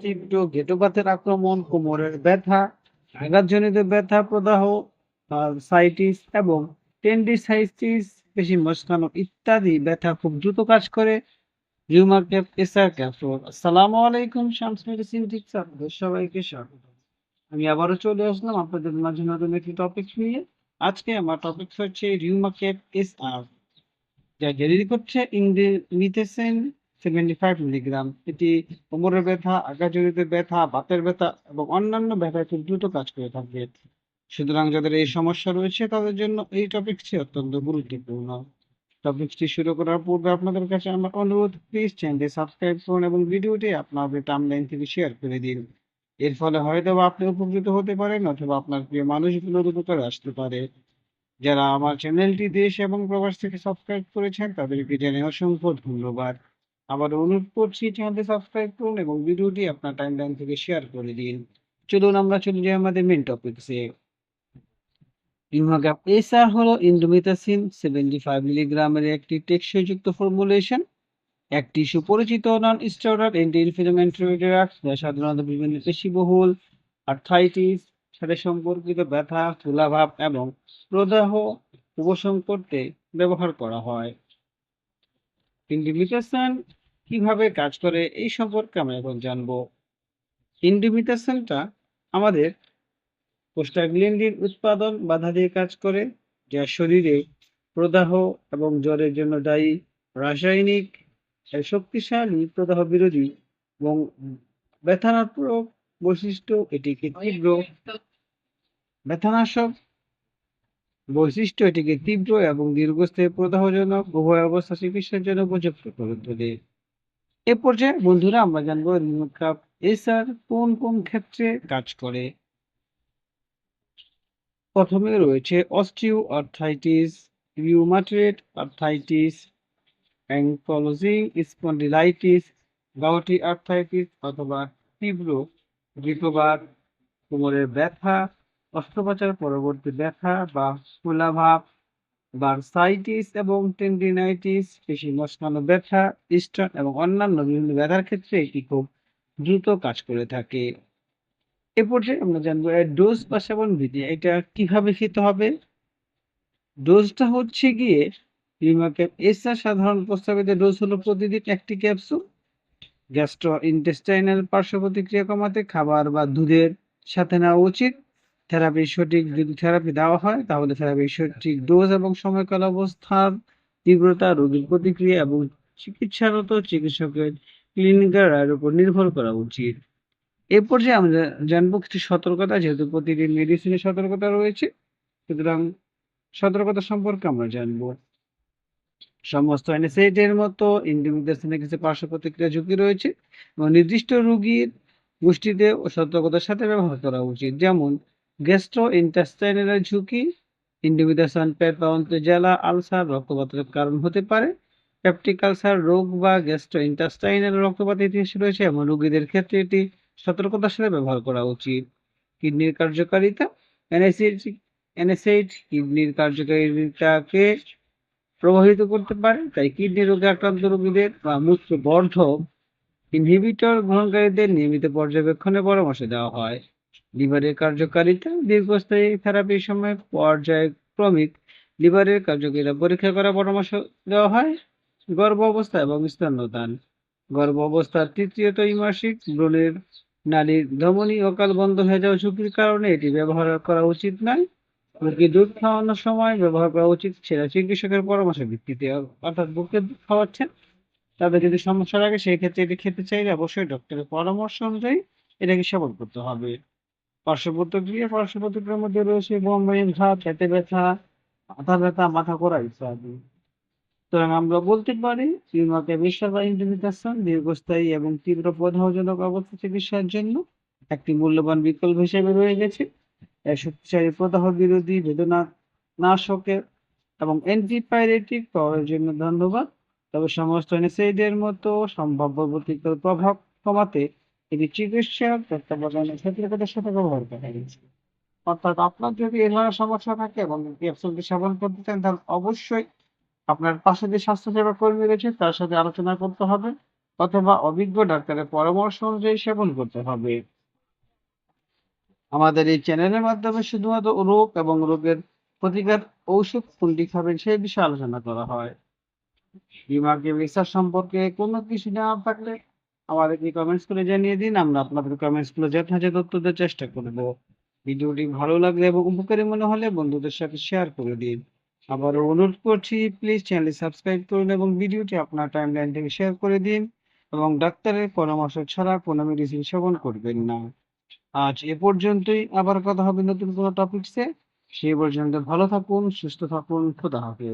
তীব্র আক্রমণ, কোমরের ব্যথা, আঘাতজনিত ব্যথা প্রদাহ সাইটিস এবং টেন্ডিসাইটিস পেশি মস্কানো ইত্যাদি। ব্যথা খুব দ্রুত কাজ করে। রিউমার্কেপ এসআর ক্যাপসুল। আসসালামু আলাইকুম, শামস মেডিসিন ঠিক সবাইকে স্বাগত। আমি আবারও চলে আসলাম আপনাদের মাঝে নতুন একটি টপিক নিয়ে। আজকে আমার টপিক হচ্ছে রিউমাকেপ এসআর। যা করছে ইন্ডিমিথেসিন সেভেন্টি ফাইভ মিলিগ্রাম এটি কোমরের ব্যথা ব্যথা, বাতের ব্যথা এবং অন্যান্য ব্যথায় খুব দ্রুত কাজ করে সুতরাং যাদের এই সমস্যা রয়েছে, তাদের জন্য এই টপিকটি অত্যন্ত গুরুত্বপূর্ণ। টপিকটি শুরু করার পূর্বে আপনাদের কাছে আমার অনুরোধ প্লিজ চ্যানেলটি সাবস্ক্রাইব করুন এবং ভিডিওটি আপনাদের টাইমলাইন থেকে শেয়ার করে দিন। এর ফলে হয়তো আপনি উপকৃত হতে পারেন অথবা আপনার প্রিয় মানুষগুলোর উপকারে আসতে পারে। যারা আমার চ্যানেলটি দেশ এবং প্রবাস থেকে সাবস্ক্রাইব করেছেন, তাদেরকে জানিয়ে অসংখ্য ধন্যবাদ। আবার অনুরোধ করছি, চ্যানেলটি সাবস্ক্রাইব করুন এবং ভিডিওটি আপনার টাইম টাইমলাইন থেকে শেয়ার করে দিন। চলুন আমরা চলে যাই আমাদের মেন টপিকসে ইউমাগ্যাপ এসআর হলো ইন্ডোমিথাসিন সেভেন্টি ফাইভ মিলিগ্রামের একটি টেকসইযুক্ত ফর্মুলেশন একটি সুপরিচিত non steroid anti inflammatory drugs যা সাধারণত বিভিন্ন পেশিবহুল আর্থ্রাইটিস সাথে সম্পর্কিত ব্যথা ফুলাভাব এবং প্রদাহ উপশম করতে ব্যবহার করা হয়। ইন্ডিমিটেশন কীভাবে কাজ করে এই সম্পর্কে আমরা এখন জানব। ইন্ডিমিটেশনটা আমাদের প্রোস্টাগ্ল্যান্ডিন উৎপাদন বাধা দিয়ে কাজ করে, যা শরীরে প্রদাহ এবং জ্বরের জন্য দায়ী, রাসায়নিক শক্তিশালী প্রদাহ বিরোধী এবং ব্যথানাত্মক বৈশিষ্ট্য এটিকে তীব্র? ব্যথানাশক। বৈশিষ্ট্য এটিকে তীব্র এবং দীর্ঘস্থায়ী প্রদাহজনক? উভয় অবস্থা চিকিৎসার জন্য উপযুক্ত। করে তোলে এ পর্যায়ে বন্ধুরা আমরা জানব রিমোকাপ এসার কোন কোন ক্ষেত্রে কাজ করে। প্রথমে রয়েছে osteoarthritis rheumatoid arthritis ankylosing spondylitis gouty arthritis অথবা তীব্র। গ্রীতবাত কোমরের ব্যথা, অস্ত্রোপচার পরবর্তী ব্যথা বা ফুলাভাব, বারসাইটিস এবং টেন্ডিনাইটিস, পেশি মস্কানো ব্যথা স্টোন এবং অন্যান্য বিভিন্ন ব্যথার ক্ষেত্রে এটি খুব দ্রুত কাজ করে থাকে। এ পর্যায়ে আমরা জানব এর ডোজ বা সেবন বিধি, এটা কীভাবে খেতে হবে? ডোজটা হচ্ছে গিয়ে এসআর সাধারণ প্রস্তাবিত ডোজ হলো প্রতিদিন একটি ক্যাপসুল গ্যাস্ট্রো ইন্টেস্টাইনাল পার্শ্ব প্রতিক্রিয়া কমাতে খাবার বা দুধের সাথে নেওয়া উচিত। থেরাপি সঠিক যদি থেরাপি দেওয়া হয়, তাহলে থেরাপি সঠিক ডোজ এবং সময়কাল অবস্থার তীব্রতা, রোগীর প্রতিক্রিয়া এবং চিকিৎসারত চিকিৎসকের ক্লিনিক্যাল রায়ের উপর নির্ভর করা উচিত। এ পর্যায়ে আমরা জানব কিছু সতর্কতা, যেহেতু প্রতিটি মেডিসিনের সতর্কতা রয়েছে। সুতরাং সতর্কতা সম্পর্কে আমরা জানব। সমস্ত অ্যানেসাইডের মতো ইন্ডিমিডেশনের কিছু পার্শ্ব প্রতিক্রিয়া ঝুঁকি রয়েছে এবং নির্দিষ্ট রোগীর গোষ্ঠীতে সতর্কতার সাথে ব্যবহার করা উচিত। যেমন গ্যাস্ট্রো ইন্টাস্টাইনাল ঝুঁকি ইন্ডিমিডেশন পেট বা জ্বালা, আলসার, রক্তপাতের কারণ হতে পারে। পেপটিক আলসার রোগ বা গ্যাস্ট্রো ইন্টাস্টাইনাল রক্তপাতের ইতিহাস রয়েছে, এবং রোগীদের ক্ষেত্রে এটি সতর্কতার সাথে ব্যবহার করা উচিত। কিডনির কার্যকারিতা অ্যানাসাইড অ্যানাসাইড কিডনির কার্যকারিতাকে প্রভাবিত করতে পারে, তাই কিডনি রোগে আক্রান্ত রোগীদের বা মূত্র বর্ধক ইনহিবিটর গ্রহণকারীদের নিয়মিত পর্যবেক্ষণের পরামর্শ দেওয়া হয়। লিভারের কার্যকারিতা দীর্ঘস্থায়ী থেরাপির সময় পর্যায়ক্রমিক লিভারের কার্যকারিতা পরীক্ষা করার পরামর্শ দেওয়া হয়। গর্ভ অবস্থা এবং স্তন্যদান। গর্ভ অবস্থার তৃতীয় ত্রৈমাসিক ব্রণের নালীর ধমনী অকাল বন্ধ হয়ে যাওয়া ঝুঁকির কারণে এটি ব্যবহার করা উচিত নয়। রোগী দুধ খাওয়ানোর সময় ব্যবহার করা উচিত। সেটা চিকিৎসকের পরামর্শের ভিত্তিতে অর্থাৎ বুকে দুধ খাওয়াচ্ছেন। তাদের যদি সমস্যা লাগে, সেই ক্ষেত্রে এটি খেতে চাইলে অবশ্যই ডক্টরের পরামর্শ অনুযায়ী এটাকে সেবন করতে হবে। পার্শ্ব প্রতিক্রিয়া, পার্শ্ব মধ্যে রয়েছে বমবাইন ঘাত পেটে ব্যথা, মাথা ব্যথা, মাথা করা ইত্যাদি। সুতরাং আমরা বলতে পারি বিশ্বাস বা ইন্ডিমিটেশন দীর্ঘস্থায়ী এবং তীব্র প্রদাহজনক অবস্থা চিকিৎসার জন্য একটি মূল্যবান বিকল্প হিসেবে রয়ে গেছে। শক্তিশালী প্রদাহ বিরোধী বেদনা নাশকের এবং অ্যান্টিপাইরেটিক পাওয়ার জন্য ধন্যবাদ। তবে সমস্ত অ্যানেসাইডের মতো সম্ভাব্য প্রতিকূল প্রভাব কমাতে এটি চিকিৎসক তত্ত্বাবধানের ক্ষেত্রগতের সাথে ব্যবহার করা হয়েছে। অর্থাৎ আপনার যদি এ ধরনের সমস্যা থাকে এবং ক্যাপসুলটি সেবন করতে চান, তাহলে অবশ্যই আপনার পাশে যে স্বাস্থ্যসেবা কর্মী রয়েছে, তার সাথে আলোচনা করতে হবে অথবা অভিজ্ঞ ডাক্তারের পরামর্শ অনুযায়ী সেবন করতে হবে। আমাদের এই চ্যানেলের মাধ্যমে শুধুমাত্র রোগ এবং রোগের প্রতিকার ঔষধ কোনটি খাবেন সেই বিষয়ে আলোচনা করা হয়। বিমাকে রিসার্চ সম্পর্কে কোনো কিছু না থাকলে আমাদেরকে কমেন্টস করে জানিয়ে দিন, আমরা আপনাদের কমেন্টসগুলো যথাযথ উত্তর দেওয়ার চেষ্টা করব। ভিডিওটি ভালো লাগলে এবং উপকারী মনে হলে বন্ধুদের সাথে শেয়ার করে দিন। আবারও অনুরোধ করছি প্লিজ চ্যানেলটি সাবস্ক্রাইব করুন এবং ভিডিওটি আপনার টাইমলাইন থেকে শেয়ার করে দিন এবং ডাক্তারের পরামর্শ ছাড়া কোনো মেডিসিন সেবন করবেন না। আজ এ পর্যন্তই। আবার কথা হবে নতুন কোনো টপিকসে সেই পর্যন্ত ভালো থাকুন, সুস্থ থাকুন, খোদা হাফেজ।